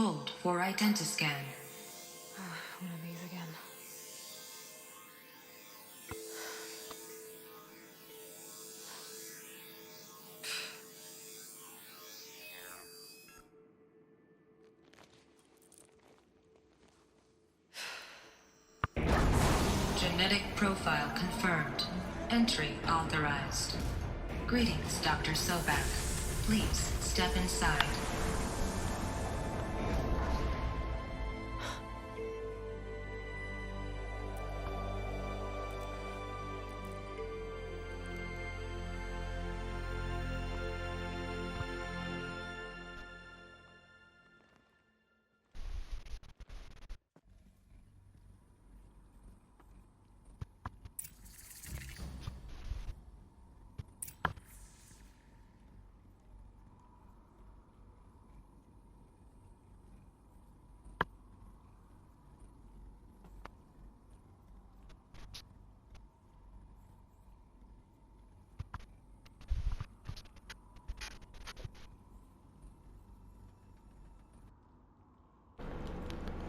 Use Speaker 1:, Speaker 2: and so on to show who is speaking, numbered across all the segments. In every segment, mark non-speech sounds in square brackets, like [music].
Speaker 1: Hold for identiscan. [sighs]
Speaker 2: One of these again.
Speaker 1: Genetic profile confirmed. Entry authorized. Greetings, Dr. Sobak. Please step inside.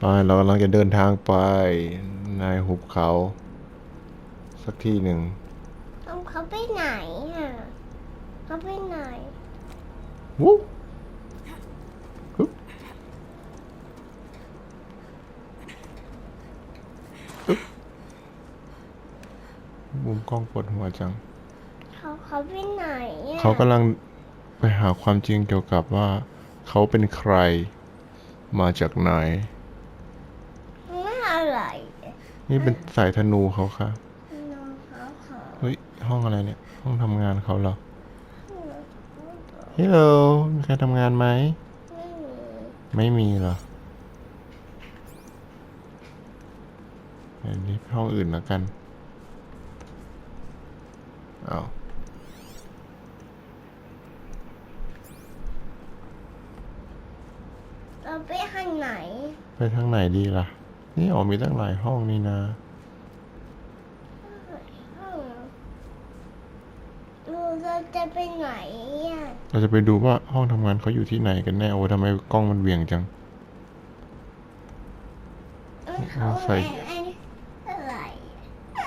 Speaker 3: ไปเรากำลังจะเดินทางไปในหุบเขา สักที่หนึ่ง
Speaker 4: เอาเขาไปไหนอะเขาไปไหน
Speaker 3: วู้ฮึบอึ๊บมุมกล้องปวดหัวจัง
Speaker 4: เขาเขาไปไหนอะ
Speaker 3: เขากำลังไปหาความจริงเกี่ยวกับว่า เขาเป็นใครมาจากไหน
Speaker 4: ไม่อะไร
Speaker 3: นี่เป็นสายธนูเขาค่ะ
Speaker 4: น้องเขาเขา
Speaker 3: เฮ้ยห้องอะไรเนี่ย ห้องทำงานเขาเหรอฮัลโหลมีใครทำงานไหม
Speaker 4: ไม่มี
Speaker 3: ไม่มีเหรออันนี้ห้องอื่นแล้วกันเอา
Speaker 4: เราไปทางไหน
Speaker 3: ไปทางไหนดีล่ะ นี่ออกมีตั้งหลายห้องนี่นะ
Speaker 4: ดูเราจะไปไหนอะ
Speaker 3: เราจะไปดูว่าห้องทำงานเขาอยู่ที่ไหนกันแน่โอ้ทำไมกล้องมันเหวี่ยงจัง
Speaker 4: เขา
Speaker 3: ใส่
Speaker 4: ไอ้อะไร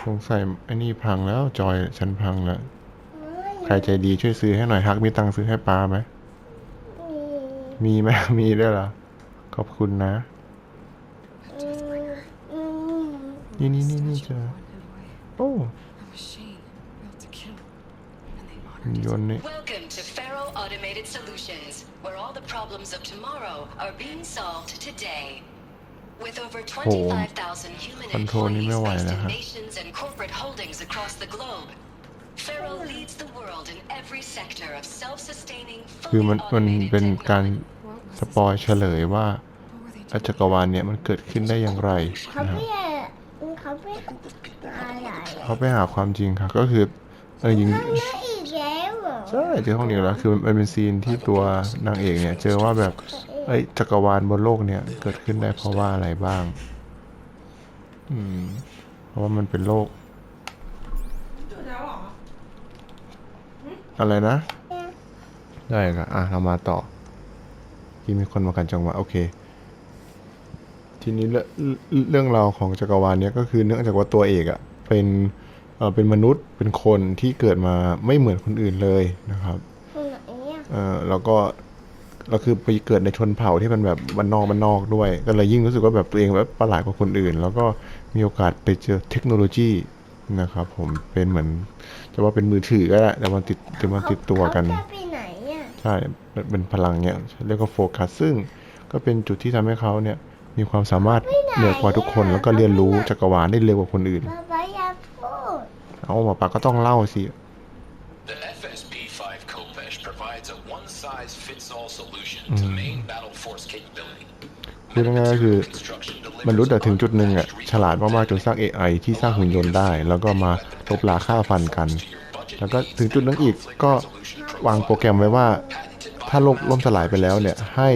Speaker 3: สงสัยไอ้นี่พังแล้วจอยฉันพังแล้ว
Speaker 4: ไม่
Speaker 3: ใครใจดีช่วยซื้อให้หน่อยฮักมีตังค์ซื้อให้ปลาไหม
Speaker 4: มี
Speaker 3: มีไหมมีด้วยเหรอขอบคุณนะ
Speaker 4: อืมอืม
Speaker 3: นี่นี่นี่นี่เจอโอ้
Speaker 2: A machine built to kill. And they honored
Speaker 3: ยนต์นี่
Speaker 5: Welcome to Faro Automated Solutions, where all the problems of tomorrow are being solved today. With over 25,000 human
Speaker 3: คอนโทรลนี่
Speaker 5: employees
Speaker 3: ไม่ไหว
Speaker 5: based
Speaker 3: แล้ว
Speaker 5: in
Speaker 3: ฮะ
Speaker 5: nations and corporate holdings across the globe, Faro leads the world in every sector of self-sustaining,
Speaker 3: คือ
Speaker 5: fully
Speaker 3: มันมัน
Speaker 5: automated
Speaker 3: เป็นการ
Speaker 5: technology.
Speaker 2: What was
Speaker 3: สปอยเฉลยว่า
Speaker 2: What were they
Speaker 3: อา
Speaker 2: doing?
Speaker 3: จักรวาลเนี่ยมันเกิดขึ้นได้อย่างไร
Speaker 4: เขา
Speaker 3: นะค
Speaker 4: ไป
Speaker 3: รับ
Speaker 4: เขาไปอะไร
Speaker 3: เขาไปหาความจริงครับก็คือเออยิง
Speaker 4: ห้องนี้อีกแล้วเหรอ
Speaker 3: ใช่เจอห้องนี้แล้วคือมันเป็นซีนที่ตัวนางเอกเนี่ย เจอว่าแบบเอ้ยจักรวาลบนโลกเนี่ยเกิดขึ้นได้เพราะว่าอะไรบ้าง อืม เพราะว่ามันเป็นโลก อะไรนะ ได้ครับอะ เรามาต่อ ที่มีคนมากันจังหวะโอเค ทีนี้เรื่องเรื่องราวของจักรวาลเนี้ยก็คือเนื่องจากว่าตัวเอกอะ่ะเป็น เอ่อเป็นมนุษย์เป็นคนที่เกิดมาไม่เหมือนคนอื่นเลยนะครับ
Speaker 4: ห้องไหนอะ
Speaker 3: เอ่อแล้วก็เราคือไปเกิดในชนเผ่าที่มันแบบบ้านนอกบ้านนอกด้วยก็เลยยิ่งรู้สึกว่าแบบตัวเองแบบประหลาดกว่าคนอื่น แล้วก็มีโอกาสไปเจอเทคโนโลยีนะครับ ผมเป็นเหมือนจะว่าเป็นมือถือก็ได้แต่มันติดแต่มันติดตัวกัน
Speaker 4: เขาจะไปไหนอะ
Speaker 3: ใช่เป็นเป็นพลังเนี่ยเรียกว่าโฟกัสซึ่งก็เป็นจุดที่ทำให้เขาเนี่ยมีความสามารถเหนือกว่าทุกคน แล้วก็เรียนรู้จักรวาลได้เร็วกว่าคนอื่น
Speaker 4: ป๊าป๊าอย่าพูด
Speaker 3: เอาหมอปลาก็ต้องเล่าสิ
Speaker 6: The FSP-5 Kopesh provides a one-size-fits-all solution to main battle force capability.
Speaker 3: คือง่ายๆก็คือ
Speaker 6: Construction
Speaker 3: มนุษย์
Speaker 6: delivers
Speaker 3: อะถึงจุดหนึ่งอะ
Speaker 6: unmatched
Speaker 3: ฉลาดมากๆจนสร้าง AI ที่สร้างหุ่นยนต์ได้ แล้วก็มาลบลาค่าฟันกัน แล้วก็ถึงจุดนั้นอีกก็วางโปรแกรมไว้ว่า ถ้าโลกล่มสลายไปแล้วเนี่ยให้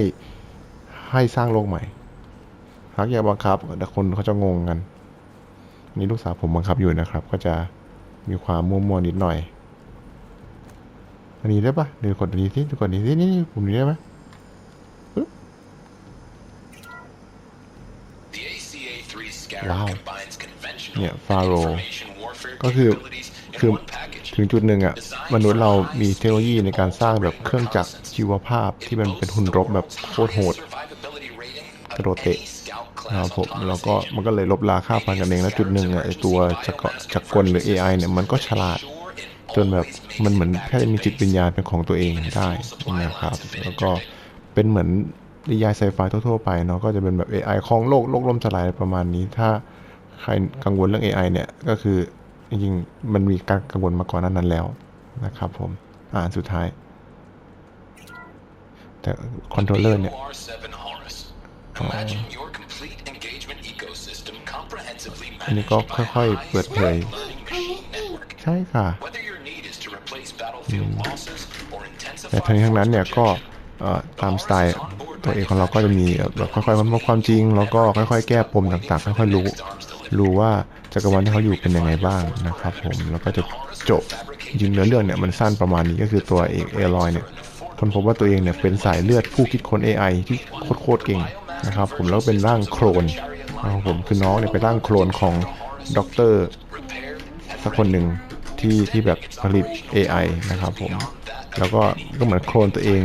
Speaker 3: ให้สร้างโลกใหม่ฮักอย่าบังคับแต่คนเขาจะงงกันนี่ลูกสาวผมบังคับอยู่นะครับ ก็จะ มีความมัวมัวนิดหน่อย อันนี้ได้ปะเดี๋ยวกดอันนี้สิดูกดอันนี้สินี่นี่ปุ่มนี้ได้ไหมว้าว เนี่ยฟาโรก็คือคือถึงจุดหนึ่งอะมนุษย์เรามีเทคโนโลยีในการสร้างแบบเครื่องจักรชีวภาพที่มันเป็นหุ่นรบแบบโคตรโหดกระโดดเตะ นะครับ
Speaker 6: class
Speaker 3: ผมแล้วก็มันก็เลยลบราค่าพันกันเองแล้วจุดหนึ่งอะไอตัวจักรจักรกลหรือ AI เนี่ยมันก็ฉลาด จนแบบมันเหมือนแค่มีจิตวิญญาณเป็นของตัวเองได้นะครับ แล้วก็เป็นเหมือนนิยายไซไฟทั่วๆไปเนาะก็จะเป็นแบบ AI ของโลกโลกล่มสลายประมาณนี้ถ้าใครกังวลเรื่อง AI เนี่ยก็คือจริงๆมันมีการกังวลมาก่อนหนานั้นแล้วนะครับผมอ่านสุดท้าย แต่คอนโทรลเลอร์เนี่ย อันนี้
Speaker 6: managed
Speaker 3: ก็
Speaker 6: by a
Speaker 3: ค่อยๆเปิดเผย
Speaker 6: high-speed learning machine network.
Speaker 3: ใช่ค่ะ
Speaker 6: Whether your need is to replace battlefield losses or
Speaker 3: แต่
Speaker 6: intensify
Speaker 3: ทั้งนี้ทั้งนั้น
Speaker 6: force
Speaker 3: เนี่ยก็
Speaker 6: projection,
Speaker 3: เอ่อตามสไตล์ตัวเองของเราก็จะมีแบบค่อยๆค้นพบความจริง แล้วก็ค่อย ๆ แก้ปมต่างๆ ค่อยๆรู้ รู้ว่าจักรวาลที่เขาอยู่เป็นยังไงบ้างนะครับผม แล้วก็จะจบจริงๆเนื้อเรื่องเนี่ยมันสั้นประมาณนี้ก็คือตัวเอกเอลอยเนี่ยคนพบว่าตัวเองเนี่ยเป็นสายเลือดผู้คิดค้น AI ที่โคตรๆเก่งนะครับผมแล้วก็เป็นร่างโครน นะครับผมคือน้องเนี่ยเป็นร่างโครนของด็อกเตอร์สักคนหนึ่งที่ที่แบบผลิต AI นะครับผมแล้วก็ก็เหมือนโคลนตัวเอง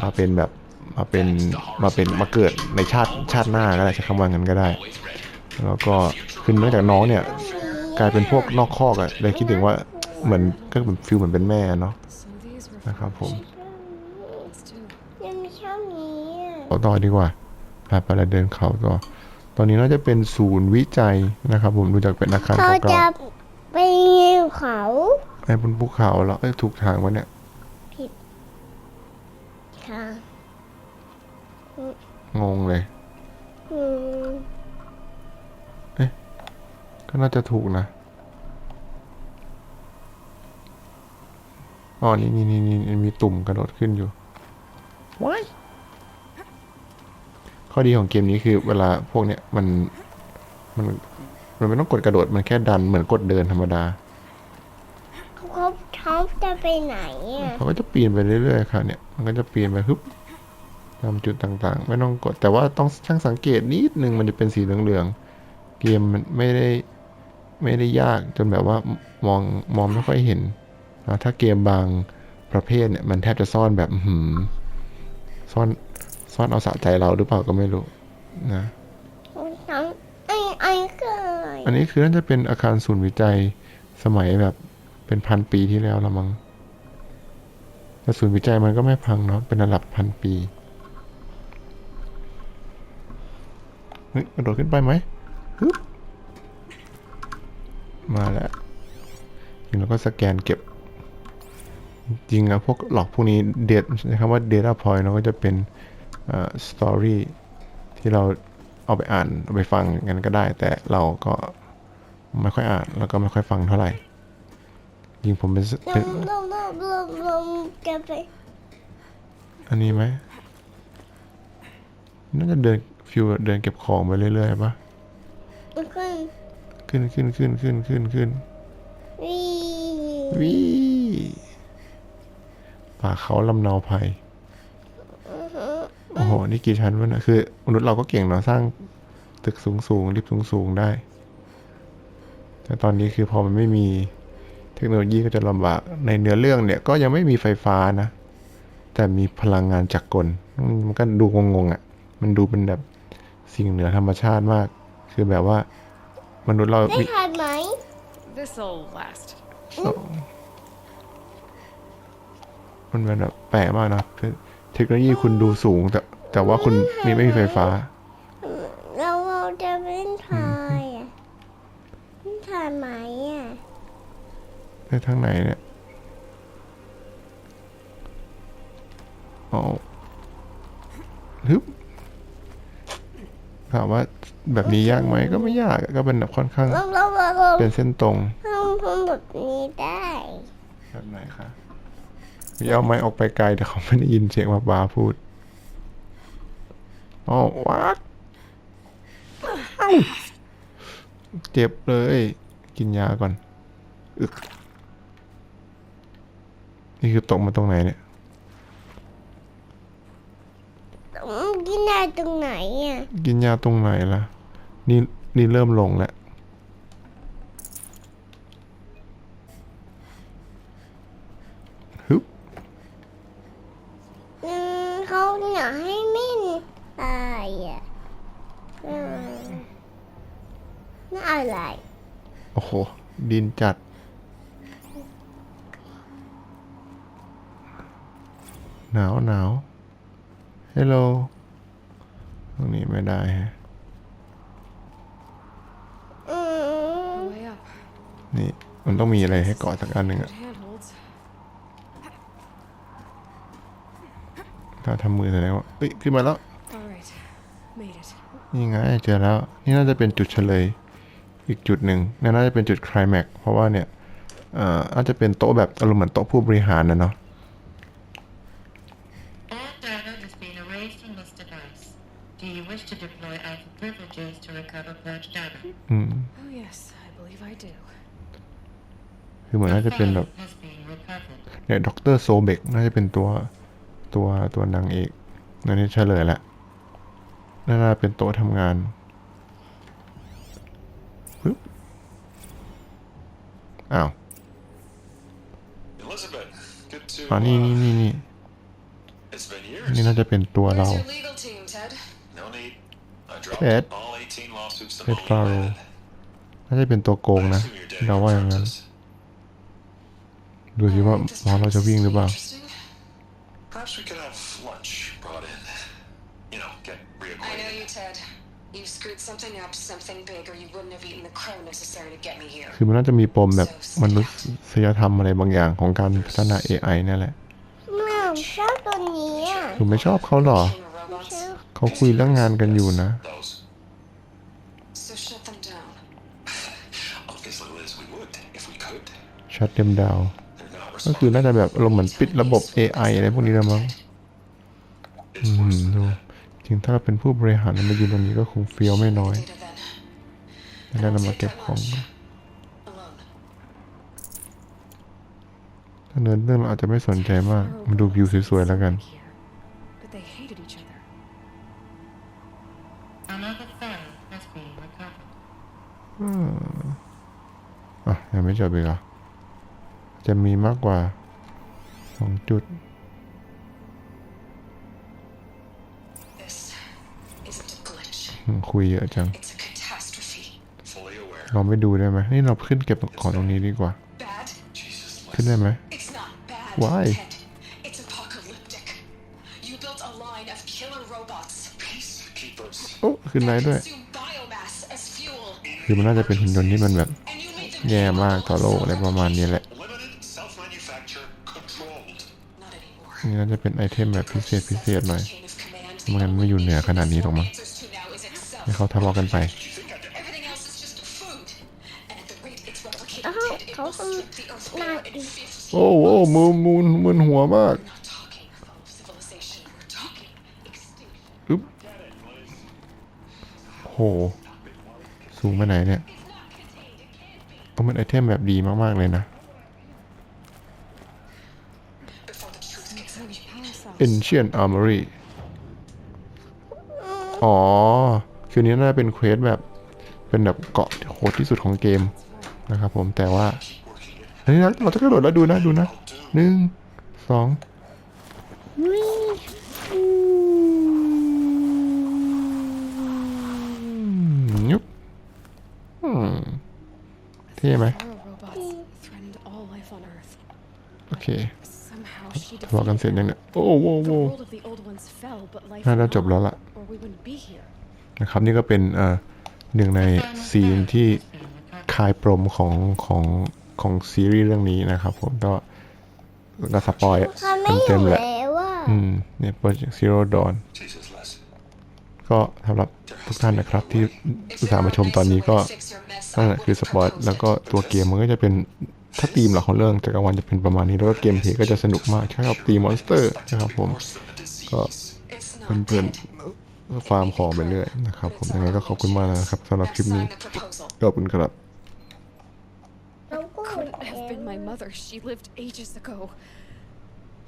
Speaker 3: มาเป็นแบบมาเป็นมาเป็นมาเกิดในชาติชาติหน้าก็ได้ใช้คำว่างั้นก็ได้ แล้วก็คือเนื่องจากน้องเนี่ยกลายเป็นพวกนอกคอกอะเลยคิดถึงว่าเหมือนก็เหมือนฟิลเหมือนเป็นแม่เนาะ
Speaker 2: So these were
Speaker 3: นะครับผม
Speaker 2: Let's do.
Speaker 4: ยังไม่ชอบนี้อะ
Speaker 3: เอาต่อดีกว่าไปไปแล้วเดินเขาต่อ ตอนนี้น่าจะเป็นศูนย์วิจัยนะครับ ผมดูจากเป็นอาคาร
Speaker 4: เขาจะ
Speaker 3: เก่า
Speaker 4: ไปเยี่ยมเขา
Speaker 3: ๆไอ้บนภูเขาแล้วเอ้ยถูกทางวะเนี่ย
Speaker 4: ค่ะ
Speaker 3: งงเลย
Speaker 4: อืม
Speaker 3: ก็น่าจะถูกนะอ๋อนี่นี่นี่นี่มีตุ่มกระโดดขึ้นอยู่ ข้อดีของเกมนี้คือเวลาพวกเนี้ยมันมันมันไม่ต้องกดกระโดดมันแค่ดันเหมือนกดเดินธรรมดา
Speaker 4: เขาเขาจะไปไหนอะ
Speaker 3: เขาก็จะปีนไปเรื่อยๆค่ะเนี่ยมันก็จะปีนไปฮึบตามจุดต่างๆ ไม่ต้องกดแต่ว่าต้องช่างสังเกตนิดนึงมันจะเป็นสีเหลืองๆเกมมันไม่ได้ไม่ได้ยากจนแบบว่ามองมองไม่ค่อยเห็นนะถ้าเกมบางประเภทเนี่ยมันแทบจะซ่อนแบบอื้อหือซ่อน ซ่อนเอาสะใจเราหรือเปล่าก็ไม่รู้นะ
Speaker 4: ทั้งไอ้ไอ้เกิด
Speaker 3: อันนี้คือน่าจะเป็นอาคารศูนย์วิจัยสมัยแบบเป็นพันปีที่แล้วละมั้งแต่ศูนย์วิจัยมันก็ไม่พังเนาะเป็นระดับพันปีเฮ้ยกระโดดขึ้นไปไหมฮึบมาแล้วจริงแล้วก็สแกนเก็บ จริงอะพวกหลอกพวกนี้เดทใช้คำว่า Data Point เนาะก็จะเป็น สตอรี่ที่เราเอาไปอ่านเอาไปฟังกันก็ได้ แต่เราก็ไม่ค่อยอ่านแล้วก็ไม่ค่อยฟังเท่าไหร่จริงผมเป็น
Speaker 4: ล
Speaker 3: เป็น
Speaker 4: มลมลมลมลมจะไป
Speaker 3: อันนี้ไหมน่าจะเดินฟิวเดินเก็บของไปเรื่อยๆปะ
Speaker 4: มันขึ้น
Speaker 3: ขึ้นขึ้นขึ้นขึ้นขึ้นขึ้น
Speaker 4: วี
Speaker 3: วิป่าเขาลำเนาภัย โอ้โห นี่กี่ชั้นวะเนะคือมนุษย์เราก็เก่งเนาะสร้างตึกสูงสูงๆลิฟต์สูงสูงๆได้ แต่ตอนนี้คือพอมันไม่มีเทคโนโลยีก็จะลำบาก ในเนื้อเรื่องเนี่ยก็ยังไม่มีไฟฟ้านะ แต่มีพลังงานจากกล มันก็ดูงงๆอะ่ะ มันดูเป็นแบบสิ่งเหนือธรรมชาติมาก คือแบบว่ามนุษย์เรา
Speaker 4: ได้
Speaker 3: มี
Speaker 4: ทันไหม
Speaker 2: This'll last.
Speaker 3: มันเป็นแบบแปลกมากนะคือ เทคโนโลยีคุณดูสูง แต่แต่ว่าคุณมีไม่มีไฟฟ้า
Speaker 4: เราเราจะเป็นทายอะเป็นทายไหมอะ
Speaker 3: ไปทางไหนเนี่ยอ๋อฮึบถามว่าแบบนี้ยากไหมก็ไม่ยากก็เป็นแบบค่อนข้าง
Speaker 4: ลมลมลมลม
Speaker 3: เป็นเส้นตรง
Speaker 4: ลมลมแบบนี้ได้
Speaker 3: แบบไหนคะ พี่เอาไม้ออกไปไกลแต่เขาไม่ได้ยินเสียงมาบาพูดอ๋อวักเอ้าเจ็บเลย กินยาก่อนอึกนี่คือตกมาตรงไหนเนี่ย
Speaker 4: กินได้ตรงไหนอะ
Speaker 3: กินยาตรงไหนล่ะ นี่นี่เริ่มลงแล้วฮึบ
Speaker 4: อืมเขาอยากให้มิ่นตายอะอืมน่าอะไร
Speaker 3: โอ้โห ดิน จัด หนาวหนาวฮัลโหลตรงนี้ไม่ได้ฮะ
Speaker 4: อืม
Speaker 2: Way up.
Speaker 3: นี่ มันต้องมีอะไรให้เกาะสักอันหนึ่งอะ
Speaker 2: Good handholds.
Speaker 3: ถ้าทำมือแสดงว่าเอ้ย ขึ้นมาแล้ว
Speaker 2: All right. Made it.
Speaker 3: นี่ไงเจอแล้ว นี่น่าจะเป็นจุดเฉลย อีกจุดหนึ่งนั่นน่าจะเป็นจุดไคลแม็กซ์เพราะว่าเนี่ยเอ่ออาจจะเป็นโต๊ะแบบอารมณ์เหมือนโต๊ะผู้บริหารนะเนาะ
Speaker 7: All data is being erased from this device. Do you wish to deploy alpha privileges to recover purged data?
Speaker 3: อืม
Speaker 2: Oh, yes, I believe I do.
Speaker 3: คือเหมือนน่าจะเป็นแบบ
Speaker 7: File has been recovered.
Speaker 3: เนี่ยด็อกเตอร์โซเบกน่าจะเป็นตัวตัวตัวนางเอกนั่นนี่เฉลยแล้วน่าจะเป็นโต๊ะทำงานปึ๊บ อ้าว
Speaker 8: Elizabeth, good to.
Speaker 3: อ๋อนี่นี่นี่นี่
Speaker 8: It's been
Speaker 3: นี่
Speaker 8: years.
Speaker 3: น่าจะเป็นตัวเรา
Speaker 5: Where's your legal team, Ted?
Speaker 8: No need. I dropped
Speaker 3: Ted.
Speaker 8: all 18 lawsuits the
Speaker 3: เพชร
Speaker 8: moment
Speaker 3: ฟาโร
Speaker 8: you
Speaker 3: น่าจะเป็นตัวโกง
Speaker 8: landed.
Speaker 3: นะ
Speaker 8: I assume you're dead
Speaker 3: เราว่าอย่างนั้นดูสิว่าหมอเราจะวิ่งหรือเปล่า คือมันน่าจะมีปมแบบมนุษยธรรมอะไรบางอย่างของการพัฒนา AI นั่นแหละ
Speaker 4: แม่ชอบตัวนี้อะ
Speaker 3: คือไม่ชอบเขาหรอ
Speaker 5: King of robots.
Speaker 3: เขาคุยเรื่องงานกันอยู่นะ
Speaker 8: Those.
Speaker 5: So shut them down.
Speaker 8: Obviously, Liz, we would if we could.
Speaker 3: ชัดเต็มดาว
Speaker 8: They're not
Speaker 3: ก็คือ
Speaker 8: responsible.
Speaker 3: น่าจะแบบอารมณ์เหมือนปิดระบบ AI อะไรพวกนี้แล้วมั้ง
Speaker 8: It's
Speaker 3: อืม
Speaker 8: worse
Speaker 3: ดู
Speaker 8: than that.
Speaker 3: จริงถ้าเป็นผู้บริหารมายืนตรงนี้ก็คงเฟี้ยวไม่น้อย
Speaker 5: Data then.
Speaker 3: แล้วเรามาเก็บของ
Speaker 5: Alone.
Speaker 3: ถ้าเนินเรื่องเราอาจจะไม่สนใจมาก มาดูวิวสวยๆแล้วกัน
Speaker 2: Here. But they hated each other.
Speaker 7: Another file has been recovered.
Speaker 3: อะยังไม่จบอีกเหรอจะมีมากกว่าสองจุด คุยเยอะจัง
Speaker 5: It's a catastrophe.
Speaker 8: Fully aware.
Speaker 3: เราไม่ดูได้ไหมนี่เราขึ้นเก็บของตรงนี้ดีกว่า
Speaker 5: Bad?
Speaker 8: Jesus,
Speaker 3: ขึ้น
Speaker 8: Liz.
Speaker 3: ได้ไหม
Speaker 5: It's not bad.
Speaker 3: Why?
Speaker 5: Ted. It's apocalyptic. You built a line of killer robots.
Speaker 8: Peacekeepers.
Speaker 3: โอ้ขึ้นได้
Speaker 5: that
Speaker 3: ด้วย
Speaker 5: consume biomass as fuel.
Speaker 3: คือมันน่าจะเป็นหุ่นยนต์ที่มันแบบ
Speaker 5: And you made them
Speaker 3: แย่มากต่อโลกอะไรประมาณนี้แหละ
Speaker 8: Limited, self-manufacture, controlled.
Speaker 5: Not anymore.
Speaker 3: นี่น่าจะเป็นไอเทมแบบพิเศษพิเศษหน่อย
Speaker 5: Chain of command.
Speaker 3: ไมันไม่อยู่เหนือขนาดนี้หรอกมั้ง ให้เขาทะเลาะกันไป
Speaker 5: Everything else is just food. And at the rate it's replicating,
Speaker 4: Uh-huh.
Speaker 5: Ted, it will strip the Earth bare in 50
Speaker 3: โอ้โหมือมูนมึนหัวมาก
Speaker 5: We're not talking of civilization. We're talking extinction.
Speaker 3: อึ๊บโห สูงไปไหนเนี่ยต้องเป็นไอเทมแบบดีมาก ๆ เลยนะ
Speaker 5: Before the truth gets out, you
Speaker 2: Power cells.
Speaker 3: Ancient Armory อ๋อ คือนี้น่าจะเป็นเควสแบบเป็นแบบเกาะโหดที่สุดของเกมนะครับผมแต่ว่าอันนี้นะเราจะกระโดดแล้วดูนะดูนะหนึ่งสองยุบเท่ไหมโอเคทะเลาะกันเสร็จยังเนี่ยโอ้โหน่าจะจบแล้วล่ะ
Speaker 2: or we wouldn't be here.
Speaker 3: นะครับนี่ก็เป็นเอ่อหนึ่งในซีนที่คลายปรมของของของซีรีส์เรื่องนี้นะครับผมก็ก็สปอย
Speaker 4: เขาไม่อ
Speaker 3: เต็ม
Speaker 4: ยู่
Speaker 3: ๆแหละ
Speaker 4: แล้วว่า
Speaker 3: อืมเนี่ยโปรเจกต์ซีโร่ดอน
Speaker 8: Jesus, Les.
Speaker 3: ก็สำหรับทุกท่านนะครับที่อุตส่าห์มาชมตอนนี้ก็นั่นแหละคือสปอยแล้วก็ตัวเกมมันก็จะเป็นถ้าธีมหลักของเรื่องจักรวาลจะเป็นประมาณนี้ แล้วก็เกมเพลย์ก็จะสนุกมากใช่ครับตีมอนสเตอร์นะครับผม
Speaker 8: Worse than the disease.
Speaker 3: ก็
Speaker 5: It's
Speaker 3: เพื่อน
Speaker 5: not
Speaker 3: ๆ ฟาร์มของไปเรื่อยนะครับผมยังไงก็ขอบคุณมากนะครับสำหรับคลิป
Speaker 5: Sign
Speaker 3: นี้
Speaker 5: the proposal.
Speaker 3: ขอบคุณครับ
Speaker 4: น้องกู
Speaker 2: Couldn't have been my mother. She lived ages ago.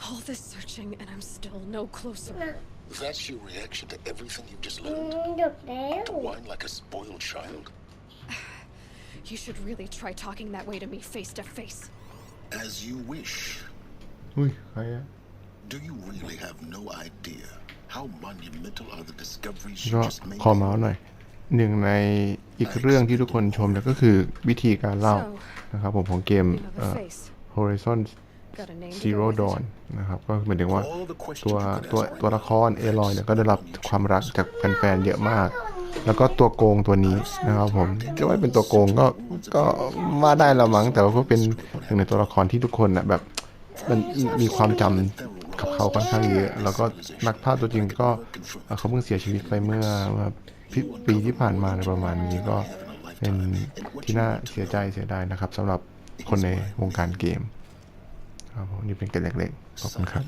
Speaker 2: All this searching, and I'm still no closer.
Speaker 9: That's your reaction to everything you've just
Speaker 4: อื
Speaker 9: learned?
Speaker 4: มหยุดแล้ว
Speaker 9: Whine like a spoiled child? [sighs]
Speaker 2: You should really try talking that way to me face to face.
Speaker 9: As you wish.
Speaker 3: อุ้ยใครอะ
Speaker 9: Do you really have no idea how monumental are the discoveries
Speaker 3: ก็
Speaker 9: you just made?
Speaker 3: ขอเมาส์หน่อยหนึ่งในอีกเรื่องที่ทุกคนชมเนี่ยก็คือวิธีการเล่า
Speaker 2: So,
Speaker 3: นะครับผมของเกม
Speaker 2: You have
Speaker 3: เอ่
Speaker 2: a
Speaker 3: อ
Speaker 2: face.
Speaker 3: Horizon
Speaker 2: Got a name to
Speaker 3: Zero
Speaker 2: go with
Speaker 3: Dawn
Speaker 2: it.
Speaker 3: นะครับก็หมายถึงว่า
Speaker 9: All the questions
Speaker 3: ตัว
Speaker 9: you could
Speaker 3: ตัว
Speaker 9: ask
Speaker 3: ตัวละครเอลอยเนี่ยก็ได้รับความรักจากแฟนๆเยอะมาก แล้วก็ตัวโกงตัวนี้นะครับผมจะว่าเป็นตัวโกงก็ก็ว่าได้ละมั้งแต่ว่าก็เป็นหนึ่งในตัวละครที่ทุกคนนะแบบมันมีความจำ กับเขาค่อนข้างเยอะ แล้วก็นักภาพตัวจริงก็เขาเพิ่งเสียชีวิตไปเมื่อปีปีที่ผ่านมาในประมาณนี้ก็เป็นที่น่าเสียใจเสียดายนะครับสำหรับคนในวงการเกมครับผมนี่เป็นเกล็ดเล็กๆขอบคุณครับ